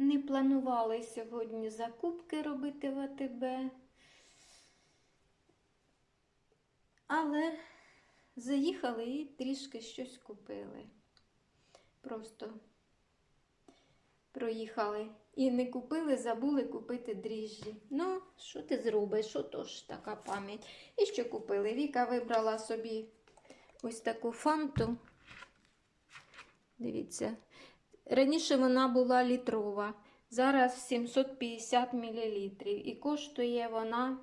не планували сьогодні закупки робити в АТБ. Але заїхали і трішки щось купили. Просто проїхали і не купили, забули купити дріжджі. Ну, що ти зробиш? Що то ж така пам'ять? І що купили? Віка вибрала собі ось таку фанту. Дивіться. Раніше вона була літрова, зараз 750 мл. І коштує вона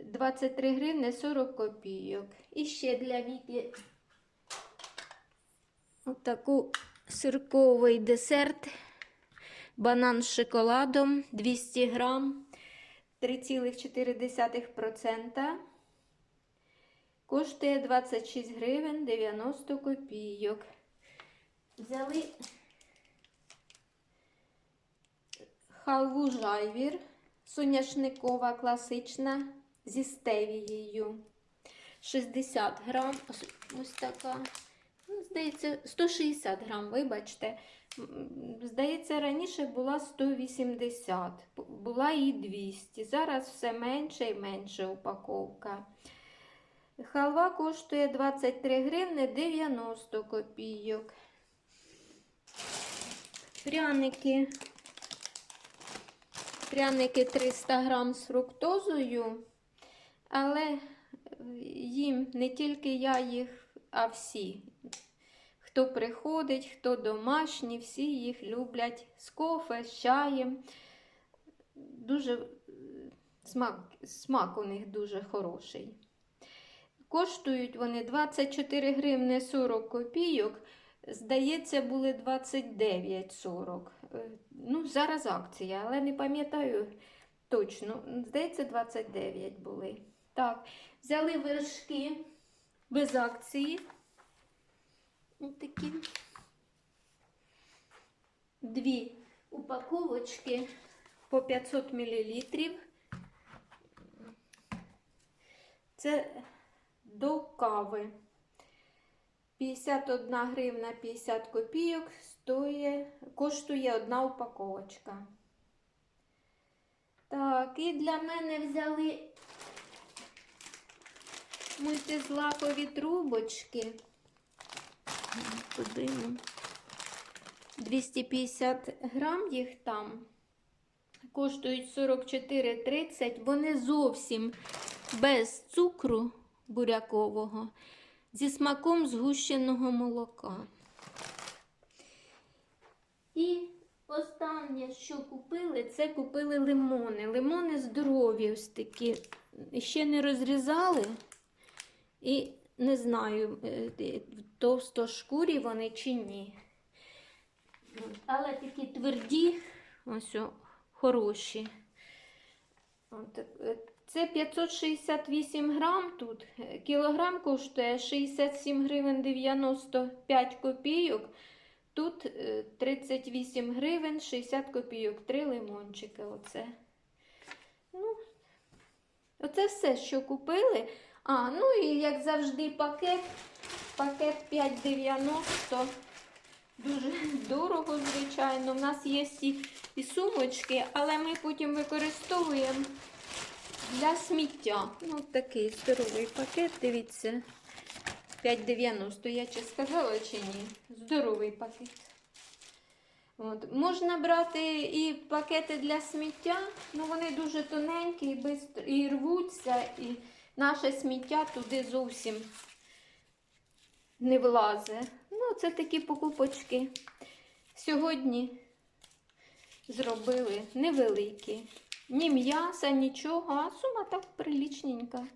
23 гривни 40 копійок. І ще для Віки отаку сирковий десерт. Банан з шоколадом 200 грам 3,4%. Коштує 26 гривень 90 копійок. Взяли халву жайвір, соняшникова класична зі стевією. 60 грам, ось, така. Ну, Здається, 160 грам, вибачте. Здається, раніше була 180, була і 200. Зараз все менше і менше упаковка. Халва коштує 23 гривни 90 копійок. Пряники. Пряники 300 грам з фруктозою, але їм не тільки я їх, а всі. Хто приходить, хто домашні, всі їх люблять з кофе, з чаєм. Дуже смак, смак у них дуже хороший. Коштують вони 24 гривни 40 копійок. Здається, були 29,40. Е, Ну, зараз акція, але не пам'ятаю точно. Здається, 29 були. Так, взяли вершки без акції. Ось такі. Дві упаковочки по 500 мл. Це до кави. 51 гривна 50 копійок стоїть, коштує одна упаковочка. Так, і для мене взяли мультизлакові трубочки. Подивимо. 250 грам їх там. Коштують 44,30. Вони зовсім без цукру бурякового зі смаком згущеного молока. І останнє, що купили, це купили лимони. Лимони здорові ось такі. Ще не розрізали. І не знаю, е, в товстошкурі вони чи ні. Але такі тверді, ось о, хороші. От, е, Це 568 грам тут. Е, Кілограм коштує 67 гривень 95 копійок. Тут е, 38 гривень 60 копійок. Три лимончики. Оце. Ну, оце все, що купили. А, ну і як завжди, пакет. Пакет 5,90. Дуже дорого, звичайно. У нас є і сумочки, але ми потім використовуємо для сміття. Ну, такий здоровий пакет, дивіться. 5,90. Я чи сказала, чи ні? Здоровий пакет. От. Можна брати і пакети для сміття, ну вони дуже тоненькі і, бистро, і рвуться, і наше сміття туди зовсім не влазить. Ну, це такі покупочки. Сьогодні зробили невеликі. Ні м'яса, нічого, а сума так прилічненька.